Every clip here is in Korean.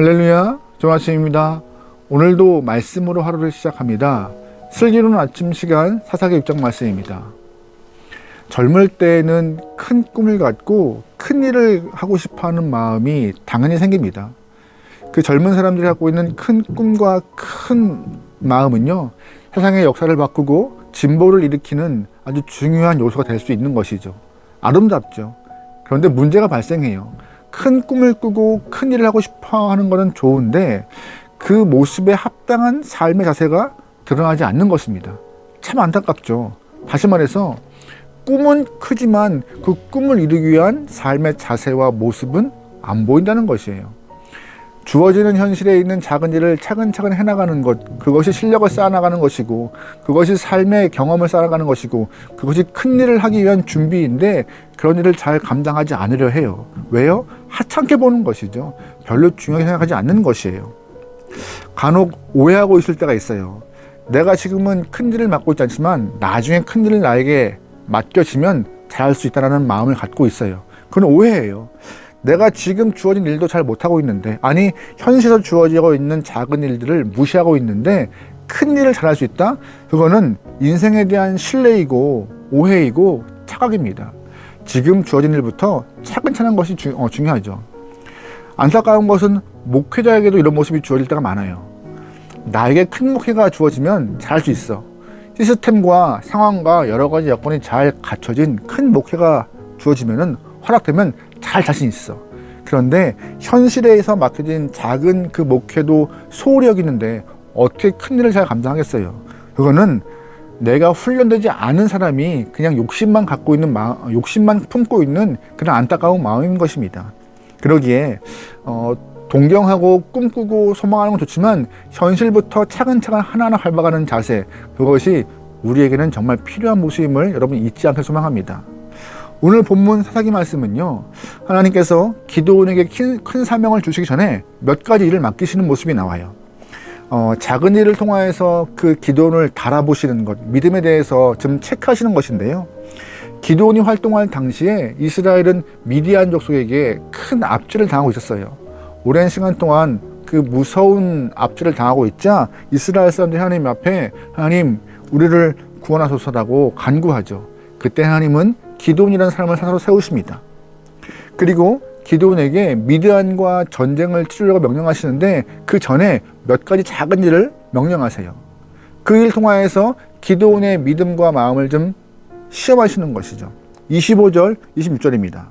할렐루야, 좋은 아침입니다. 오늘도 말씀으로 하루를 시작합니다. 슬기로운 아침 시간 사사기 6장 말씀입니다. 젊을 때는 큰 꿈을 갖고 큰 일을 하고 싶어 하는 마음이 당연히 생깁니다. 그 젊은 사람들이 갖고 있는 큰 꿈과 큰 마음은요, 세상의 역사를 바꾸고 진보를 일으키는 아주 중요한 요소가 될 수 있는 것이죠. 아름답죠. 그런데 문제가 발생해요. 큰 꿈을 꾸고 큰 일을 하고 싶어 하는 것은 좋은데 그 모습에 합당한 삶의 자세가 드러나지 않는 것입니다. 참 안타깝죠. 다시 말해서 꿈은 크지만 그 꿈을 이루기 위한 삶의 자세와 모습은 안 보인다는 것이에요. 주어지는 현실에 있는 작은 일을 차근차근 해나가는 것, 그것이 실력을 쌓아나가는 것이고, 그것이 삶의 경험을 쌓아가는 것이고, 그것이 큰 일을 하기 위한 준비인데, 그런 일을 잘 감당하지 않으려 해요. 왜요? 하찮게 보는 것이죠. 별로 중요하게 생각하지 않는 것이에요. 간혹 오해하고 있을 때가 있어요. 내가 지금은 큰 일을 맡고 있지 않지만, 나중에 큰 일을 나에게 맡겨지면 잘할 수 있다는 마음을 갖고 있어요. 그건 오해예요. 내가 지금 주어진 일도 잘 못하고 있는데, 아니, 현실에서 주어지고 있는 작은 일들을 무시하고 있는데, 큰 일을 잘할 수 있다? 그거는 인생에 대한 신뢰이고, 오해이고, 착각입니다. 지금 주어진 일부터 차근차근 것이 주, 어, 중요하죠. 안타까운 것은 목회자에게도 이런 모습이 주어질 때가 많아요. 나에게 큰 목회가 주어지면 잘할 수 있어. 시스템과 상황과 여러 가지 여건이 잘 갖춰진 큰 목회가 주어지면은 허락되면 잘 자신 있어. 그런데 현실에서 맡겨진 작은 그 목회도 소홀히 여기는데 어떻게 큰 일을 잘 감당하겠어요? 그거는 내가 훈련되지 않은 사람이 그냥 욕심만 갖고 있는 마, 욕심만 품고 있는 그런 안타까운 마음인 것입니다. 그러기에 어, 동경하고 꿈꾸고 소망하는 건 좋지만 현실부터 차근차근 하나하나 밟아가는 자세 그것이 우리에게는 정말 필요한 모습임을 여러분 잊지 않길 소망합니다. 오늘 본문 사사기 말씀은요 하나님께서 기도원에게 큰, 큰 사명을 주시기 전에 몇 가지 일을 맡기시는 모습이 나와요. 어, 작은 일을 통하여서 그 기도원을 달아보시는 것, 믿음에 대해서 좀 체크하시는 것인데요. 기도원이 활동할 당시에 이스라엘은 미디안 족 속에게 큰 압제를 당하고 있었어요. 오랜 시간 동안 그 무서운 압제를 당하고 있자 이스라엘 사람들이 하나님 앞에 하나님 우리를 구원하소서라고 간구하죠. 그때 하나님은 기도원이라는 사람을 사사로 세우십니다. 그리고 기도원에게 미드안과 전쟁을 치르려고 명령하시는데 그 전에 몇 가지 작은 일을 명령하세요. 그 일 통하여서 기도원의 믿음과 마음을 좀 시험하시는 것이죠. 25절, 26절입니다.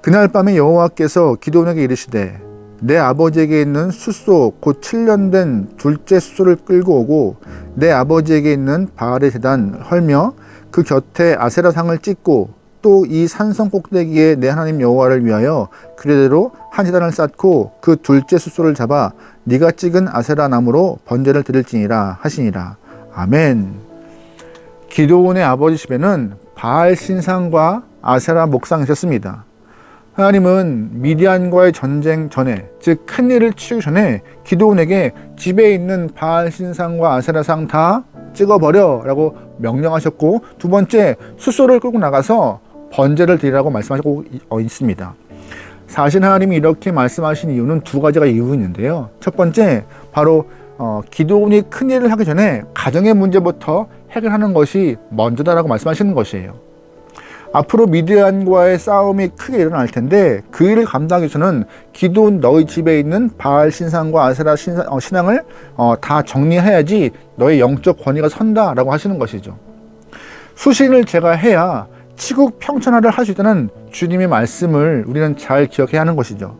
그날 밤에 여호와께서 기도원에게 이르시되 내 아버지에게 있는 숫소 곧 7년 된 둘째 숫소를 끌고 오고 내 아버지에게 있는 바알의 재단 헐며 그 곁에 아세라 상을 찍고 또 이 산성 꼭대기에 내 하나님 여호와를 위하여 그대로 한 재단을 쌓고 그 둘째 숫소를 잡아 네가 찍은 아세라 나무로 번제를 드릴지니라 하시니라 아멘. 기도원의 아버지 집에는 바알 신상과 아세라 목상이 있었습니다. 하나님은 미디안과의 전쟁 전에, 즉 큰 일을 치르기 전에 기도원에게 집에 있는 바알 신상과 아세라상 다 찍어버려라고 명령하셨고 두 번째 수소를 끌고 나가서 번제를 드리라고 말씀하시고 있습니다. 사실 하나님이 이렇게 말씀하신 이유는 두 가지가 이유 있는데요. 첫 번째 바로 어, 기도원이 큰 일을 하기 전에 가정의 문제부터 해결하는 것이 먼저다라고 말씀하시는 것이에요. 앞으로 미디안과의 싸움이 크게 일어날 텐데 그 일을 감당하기 위해서는 기도원 너희 집에 있는 바알 신상과 아세라 신상, 어, 신앙을 어, 다 정리해야지 너의 영적 권위가 선다라고 하시는 것이죠. 수신을 제가 해야 치국 평천화를 할 수 있다는 주님의 말씀을 우리는 잘 기억해야 하는 것이죠.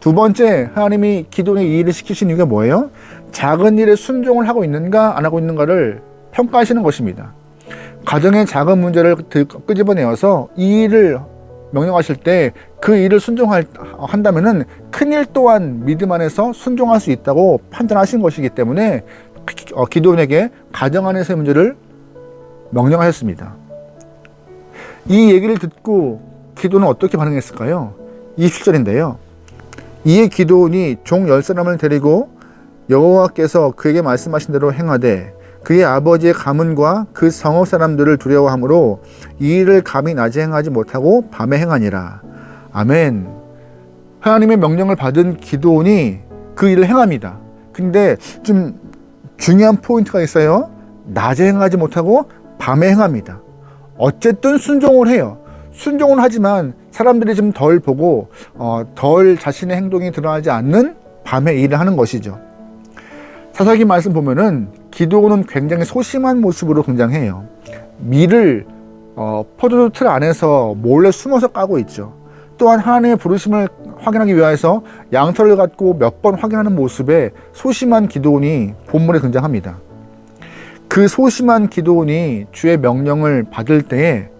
두 번째, 하나님이 기도원의 이 일을 시키신 이유가 뭐예요? 작은 일에 순종을 하고 있는가 안 하고 있는가를 평가하시는 것입니다. 가정의 작은 문제를 끄집어내어서 이 일을 명령하실 때 그 일을 순종한다면은 큰 일 또한 믿음 안에서 순종할 수 있다고 판단하신 것이기 때문에 어, 기도원에게 가정 안에서의 문제를 명령하셨습니다. 이 얘기를 듣고 기도는 어떻게 반응했을까요? 27절인데요. 이에 기도원이 종열 사람을 데리고 여호와께서 그에게 말씀하신 대로 행하되 그의 아버지의 가문과 그 성읍 사람들을 두려워하므로 이 일을 감히 낮에 행하지 못하고 밤에 행하니라. 아멘. 하나님의 명령을 받은 기도원이 그 일을 행합니다. 근데 좀 중요한 포인트가 있어요. 낮에 행하지 못하고 밤에 행합니다. 어쨌든 순종을 해요. 순종을 하지만 사람들이 좀 덜 보고 어, 덜 자신의 행동이 드러나지 않는 밤에 일을 하는 것이죠. 사사기 말씀 보면은 기도는 굉장히 소심한 모습으로 등장해요. 밀을 어, 포도주 틀 안에서 몰래 숨어서 까고 있죠. 또한 하나님의 부르심을 확인하기 위해서 양털을 갖고 몇 번 확인하는 모습에 소심한 기도원이 본문에 등장합니다. 그 소심한 기도원이 주의 명령을 받을 때에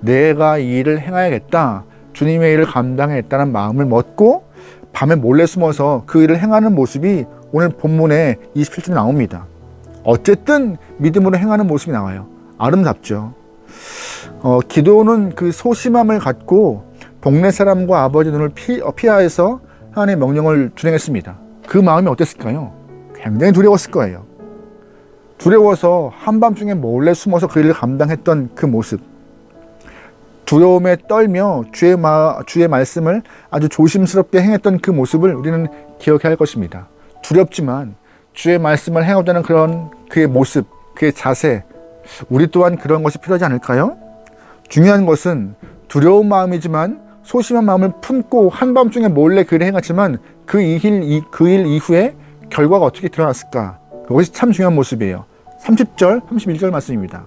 내가 이 일을 행하야겠다. 주님의 일을 감당했다는 마음을 먹고 밤에 몰래 숨어서 그 일을 행하는 모습이 오늘 본문에 27절 나옵니다. 어쨌든 믿음으로 행하는 모습이 나와요. 아름답죠. 어, 기도는 그 소심함을 갖고 동네 사람과 아버지 눈을 피, 어, 피하여서 하나님의 명령을 준행했습니다. 그 마음이 어땠을까요? 굉장히 두려웠을 거예요. 두려워서 한밤중에 몰래 숨어서 그 일을 감당했던 그 모습. 두려움에 떨며 주의, 마, 주의 말씀을 아주 조심스럽게 행했던 그 모습을 우리는 기억해야 할 것입니다. 두렵지만 주의 말씀을 행하자는 그런 그의 모습, 그의 자세, 우리 또한 그런 것이 필요하지 않을까요? 중요한 것은 두려운 마음이지만 소심한 마음을 품고 한밤중에 몰래 그 일을 행했지만 그 일, 그일 이후에 결과가 어떻게 드러났을까? 그것이 참 중요한 모습이에요. 30절, 31절 말씀입니다.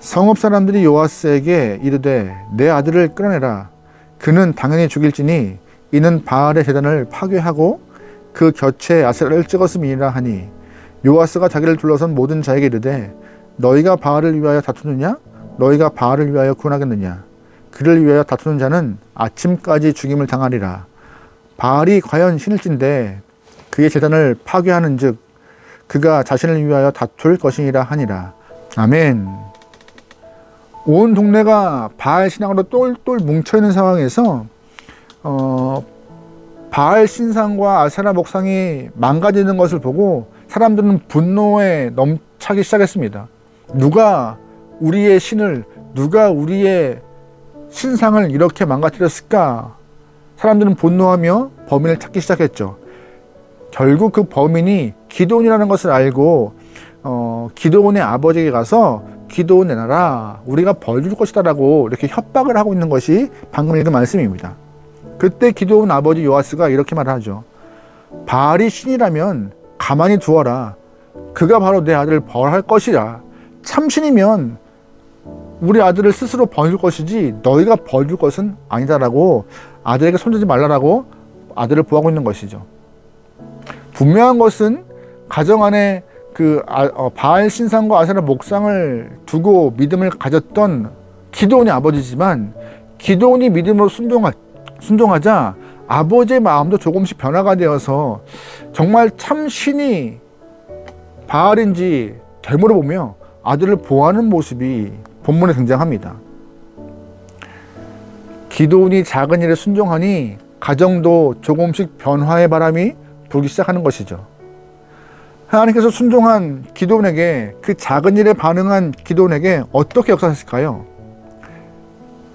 성읍 사람들이 요아스에게 이르되 내 아들을 끌어내라. 그는 당연히 죽일지니 이는 바알의 재단을 파괴하고 그 곁에 아세라를 찍었음이라 하니 요아스가 자기를 둘러선 모든 자에게 이르되 너희가 바알을 위하여 다투느냐? 너희가 바알을 위하여 구원하겠느냐? 그를 위하여 다투는 자는 아침까지 죽임을 당하리라. 바알이 과연 신일진데 그의 재단을 파괴하는즉 그가 자신을 위하여 다툴 것이니라 하니라. 아멘. 온 동네가 바알 신앙으로 똘똘 뭉쳐 있는 상황에서 어, 바알 신상과 아세라 목상이 망가지는 것을 보고 사람들은 분노에 넘차기 시작했습니다. 누가 우리의 신을 누가 우리의 신상을 이렇게 망가뜨렸을까? 사람들은 분노하며 범인을 찾기 시작했죠. 결국 그 범인이 기도원이라는 것을 알고 어, 기도원의 아버지에게 가서 기도원 내놔라 우리가 벌 줄 것이다라고 이렇게 협박을 하고 있는 것이 방금 읽은 말씀입니다. 그때 기도원 아버지 요아스가 이렇게 말하죠. 바알이 신이라면 가만히 두어라. 그가 바로 내 아들을 벌할 것이라. 참신이면 우리 아들을 스스로 벌줄 것이지 너희가 벌줄 것은 아니다라고 아들에게 손대지 말라라고 아들을 보하고 있는 것이죠. 분명한 것은 가정 안에 그 아, 어, 바알 신상과 아세라 목상을 두고 믿음을 가졌던 기도원의 아버지지만 기도원이 믿음으로 순종하, 순종하자 아버지의 마음도 조금씩 변화가 되어서 정말 참 신이 바알인지 되물어보며 아들을 보호하는 모습이 본문에 등장합니다. 기도원이 작은 일에 순종하니 가정도 조금씩 변화의 바람이 불기 시작하는 것이죠. 하나님께서 순종한 기도원에게 그 작은 일에 반응한 기도원에게 어떻게 역사하실까요?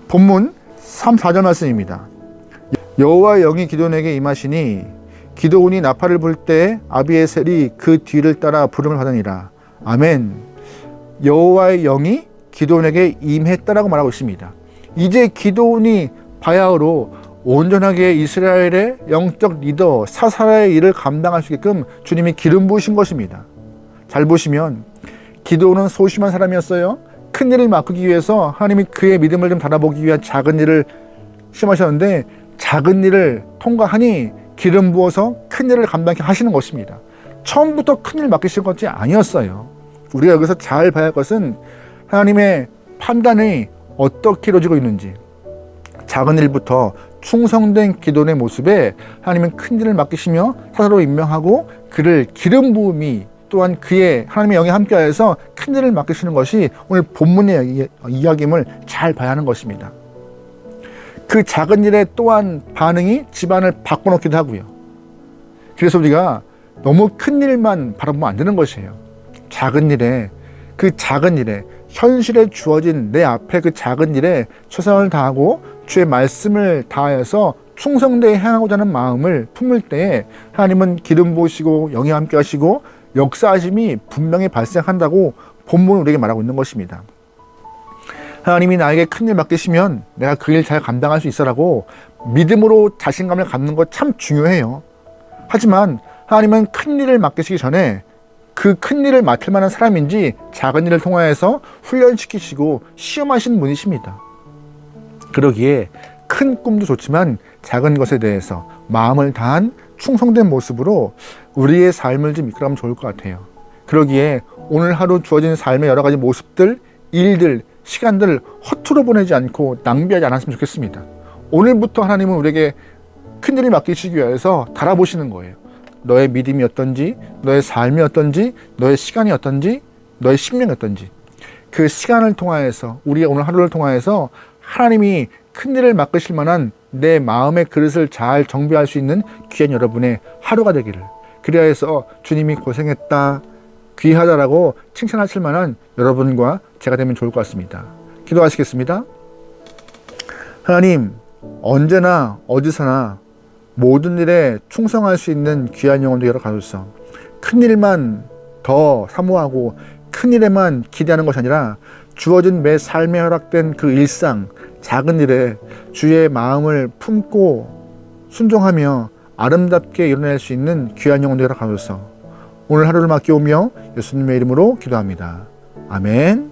본문 3, 4절 말씀입니다. 여호와 영이 기도원에게 임하시니 기도원이 나팔을 불 때 아비에셀이 그 뒤를 따라 부름을 받으니라. 아멘. 여호와의 영이 기도원에게 임했다라고 말하고 있습니다. 이제 기도원이 바야흐로 온전하게 이스라엘의 영적 리더 사사의 일을 감당할 수 있게끔 주님이 기름 부으신 것입니다. 잘 보시면 기도는 소심한 사람이었어요. 큰 일을 맡기 위해서 하나님이 그의 믿음을 좀 달아보기 위한 작은 일을 심하셨는데 작은 일을 통과하니 기름 부어서 큰 일을 감당케 하시는 것입니다. 처음부터 큰 일 맡기신 것이 아니었어요. 우리가 여기서 잘 봐야 할 것은 하나님의 판단이 어떻게 이루어지고 있는지 작은 일부터 충성된 기도의 모습에 하나님은 큰 일을 맡기시며 사사로 임명하고 그를 기름 부음이 또한 그의 하나님의 영에 함께하여서 큰 일을 맡기시는 것이 오늘 본문의 이야기임을 잘 봐야 하는 것입니다. 그 작은 일에 또한 반응이 집안을 바꿔놓기도 하고요. 그래서 우리가 너무 큰 일만 바라보면 안 되는 것이에요. 작은 일에 그 작은 일에 현실에 주어진 내 앞에 그 작은 일에 최선을 다하고 주의 말씀을 다하여서 충성되게 행하고자 하는 마음을 품을 때에 하나님은 기름 부으시고 영이 함께 하시고 역사하심이 분명히 발생한다고 본문은 우리에게 말하고 있는 것입니다. 하나님이 나에게 큰 일 맡기시면 내가 그 일 잘 감당할 수 있어라고 믿음으로 자신감을 갖는 것 참 중요해요. 하지만 하나님은 큰 일을 맡기시기 전에 그 큰 일을 맡을 만한 사람인지 작은 일을 통하여서 훈련시키시고 시험하신 분이십니다. 그러기에 큰 꿈도 좋지만 작은 것에 대해서 마음을 다한 충성된 모습으로 우리의 삶을 좀 이끌어가면 좋을 것 같아요. 그러기에 오늘 하루 주어진 삶의 여러 가지 모습들, 일들, 시간들을 허투루 보내지 않고 낭비하지 않았으면 좋겠습니다. 오늘부터 하나님은 우리에게 큰 일을 맡기시기 위해서 달아보시는 거예요. 너의 믿음이 어떤지, 너의 삶이 어떤지, 너의 시간이 어떤지, 너의 심령이 어떤지. 그 시간을 통하여서, 우리의 오늘 하루를 통하여서 하나님이 큰 일을 맡으실 만한 내 마음의 그릇을 잘 정비할 수 있는 귀한 여러분의 하루가 되기를. 그리하여서 주님이 고생했다, 귀하다라고 칭찬하실 만한 여러분과 제가 되면 좋을 것 같습니다. 기도하시겠습니다. 하나님, 언제나 어디서나 모든 일에 충성할 수 있는 귀한 영혼 되게 가소서. 큰 일만 더 사모하고 큰 일에만 기대하는 것이 아니라 주어진 매 삶에 허락된 그 일상, 작은 일에 주의 마음을 품고 순종하며 아름답게 이뤄낼 수 있는 귀한 영혼 되게 가소서. 오늘 하루를 맡겨오며 예수님의 이름으로 기도합니다. 아멘.